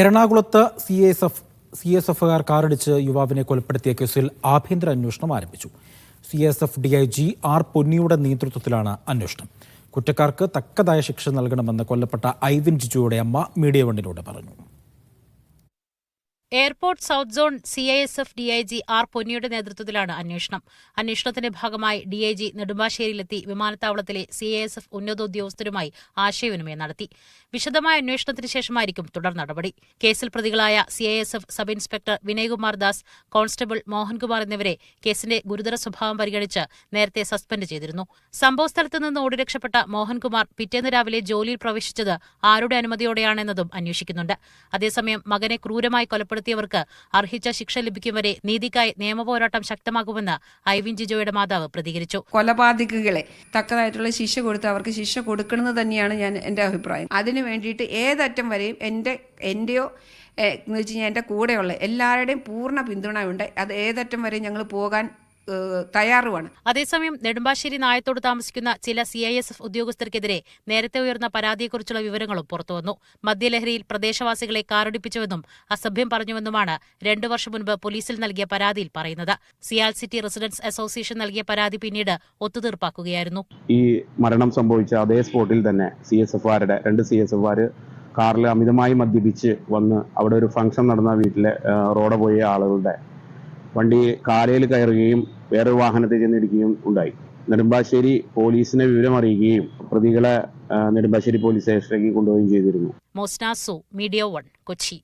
എറണാകുളത്ത് C S F C S എഫുകാർ കാറടിച്ച് യുവാവിനെ കൊലപ്പെടുത്തിയ കേസിൽ ആഭ്യന്തര അന്വേഷണം ആരംഭിച്ചു. C S F D I G R പൊന്നിയുടെ നേതൃത്വത്തിലാണ് അന്വേഷണം. കുറ്റക്കാർക്ക് തക്കതായ ശിക്ഷ നൽകണമെന്ന് കൊല്ലപ്പെട്ട ഐവിൻ ജിജുയുടെ അമ്മ മീഡിയ വണ്ണിലൂടെ പറഞ്ഞു. Airport south zone C I S F D I G R പൊന്നിയുടെ നേതൃത്വത്തിലാണ് അന്വേഷണം. അന്വേഷണത്തിന്റെ ഭാഗമായി ഡി ഐ ജി നെടുമ്പാശ്ശേരിയിലെത്തി വിമാനത്താവളത്തിലെ സി ഐ എസ് എഫ് ഉന്നതോദ്യോഗസ്ഥരുമായി ആശയവിനിമയം നടത്തി. വിശദമായ അന്വേഷണത്തിന് ശേഷമായിരിക്കും തുടർ നടപടി. കേസിൽ പ്രതികളായ C I S F sub inspector Vinaykumar Das constable Mohankumar എന്നിവരെ കേസിന്റെ ഗുരുതര സ്വഭാവം പരിഗണിച്ച് നേരത്തെ സസ്പെൻഡ് ചെയ്തിരുന്നു. സംഭവസ്ഥലത്ത് നിന്ന് ഓടി രക്ഷപ്പെട്ട മോഹൻകുമാർ പിറ്റേന്ന് രാവിലെ ജോലിയിൽ പ്രവേശിച്ചത് ആരുടെ അനുമതിയോടെയാണെന്നതും അന്വേഷിക്കുന്നുണ്ട്. അതേസമയം മകനെ ക്രൂരമായി കൊലപ്പെടുത്തിയവർക്ക് അർഹിച്ച ശിക്ഷ ലഭിക്കും വരെ നീതിക്കായി നിയമപോരാട്ടം ശക്തമാകുമെന്ന് ഐവിൻ ജിജോയുടെ മാതാവ് പ്രതികരിച്ചു. കൊലപാതകികളെ തക്കതായിട്ടുള്ള ശിക്ഷ കൊടുത്ത് അവർക്ക് ശിക്ഷ കൊടുക്കണമെന്ന് തന്നെയാണ് ഞാൻ എന്റെ അഭിപ്രായം. അതിനു വേണ്ടിയിട്ട് ഏതറ്റം വരെയും എന്റെ എന്റെയോ എന്ന് വെച്ച് കഴിഞ്ഞാൽ എന്റെ കൂടെയുള്ള എല്ലാവരുടെയും പൂർണ പിന്തുണയുണ്ട്. അത് ഏതറ്റം വരെ ഞങ്ങൾ പോകാൻ തയ്യാറുമാണ് അതേസമയം നെടുമ്പാശ്ശേരി നായത്തോട് താമസിക്കുന്ന ചില സി ഐ എസ് എഫ് ഉദ്യോഗസ്ഥർക്കെതിരെ നേരത്തെ ഉയർന്ന പരാതിയെക്കുറിച്ചുള്ള വിവരങ്ങളും പുറത്തുവന്നു. മദ്യലഹരിയിൽ പ്രദേശവാസികളെ കാറടിപ്പിച്ചുവെന്നും അസഭ്യം പറഞ്ഞുവെന്നുമാണ് രണ്ടു വർഷം മുൻപ് പോലീസിൽ നൽകിയ പരാതിയിൽ പറയുന്നത്. സിയാൽ സിറ്റി റെസിഡൻസ് അസോസിയേഷൻ നൽകിയ പരാതി പിന്നീട് ഒത്തുതീർപ്പാക്കുകയായിരുന്നു. ഈ മരണം സംഭവിച്ച അതേ സ്പോട്ടിൽ തന്നെ സി എസ് എഫുകാരുടെ രണ്ട് സി എസ് എഫുകാർ കാറിൽ അമിതമായി മദ്യപിച്ച് വന്ന് അവിടെ ഒരു ഫംഗ്ഷൻ നടന്ന വീട്ടിലെ റോഡ് പോയ ആളുകളുടെ വണ്ടി കാലയിൽ കയറുകയും വേറൊരു വാഹനത്തിൽ ചെന്നിടിക്കുകയും ഉണ്ടായി. നെടുമ്പാശ്ശേരി പോലീസിനെ വിവരം അറിയിക്കുകയും പ്രതികളെ നെടുമ്പാശ്ശേരി പോലീസ് സ്റ്റേഷനിലേക്ക് കൊണ്ടുപോവുകയും ചെയ്തിരുന്നു. Media one Kochi.